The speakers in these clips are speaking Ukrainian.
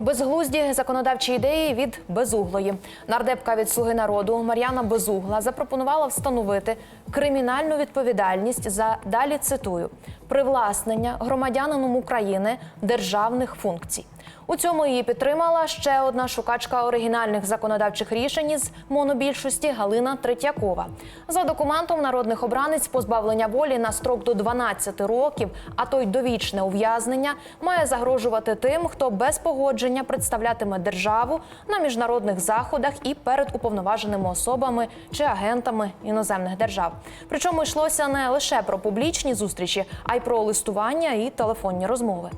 Безглузді законодавчі ідеї від безуглої. Нардепка від слуги народу Мар'яна Безугла запропонувала встановити кримінальну відповідальність за далі цитую привласнення громадянином України державних функцій. У цьому її підтримала ще одна шукачка оригінальних законодавчих рішень із монобільшості Галина Третьякова. За документом народних обранець позбавлення волі на строк до 12 років, а то й довічне ув'язнення має загрожувати тим, хто без погодження представлятиме державу на міжнародних заходах і перед уповноваженими особами чи агентами іноземних держав. Причому йшлося не лише про публічні зустрічі, а й про листування і телефонні розмови.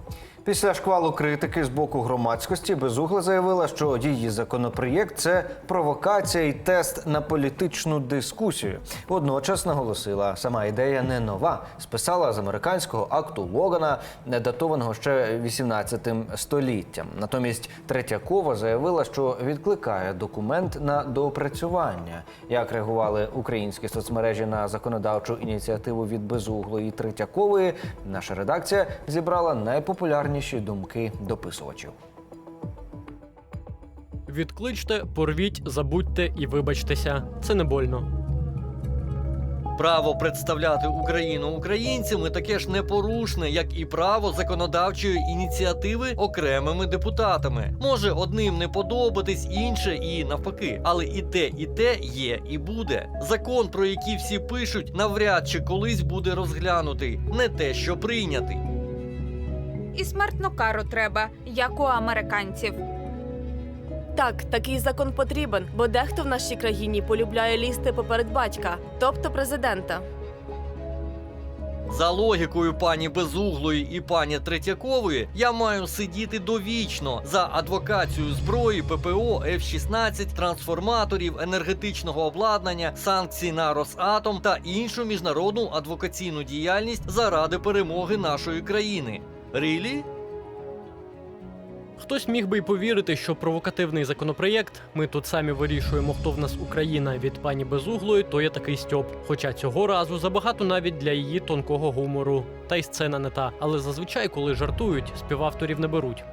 Після шквалу критики з боку громадськості Безугла заявила, що її законопроєкт це провокація і тест на політичну дискусію. Водночас наголосила, сама ідея не нова. Списала з американського акту Логана, датованого ще 18 століттям. Натомість Третьякова заявила, що відкликає документ на доопрацювання. Як реагували українські соцмережі на законодавчу ініціативу від Безуглої і Третьякової, наша редакція зібрала найпопулярніші думки дописувачів. Відкличте, порвіть, забудьте і вибачтеся. Це не больно. Право представляти Україну українцями таке ж непорушне, як і право законодавчої ініціативи окремими депутатами. Може одним не подобатись, інше і навпаки. Але і те, і те є, і буде. Закон, про який всі пишуть, навряд чи колись буде розглянутий, не те, що прийнятий. І смертну кару треба, як у американців. Так, такий закон потрібен, бо дехто в нашій країні полюбляє лізти поперед батька, тобто президента. За логікою пані Безуглої і пані Третьякової, я маю сидіти довічно за адвокацію зброї, ППО, F-16, трансформаторів, енергетичного обладнання, санкцій на Росатом та іншу міжнародну адвокаційну діяльність заради перемоги нашої країни. Рілі? Хтось міг би й повірити, що провокативний законопроєкт ми тут самі вирішуємо, хто в нас Україна від пані Безуглої, то є такий стьоп. Хоча цього разу забагато навіть для її тонкого гумору. Та й сцена не та. Але зазвичай, коли жартують, співавторів не беруть.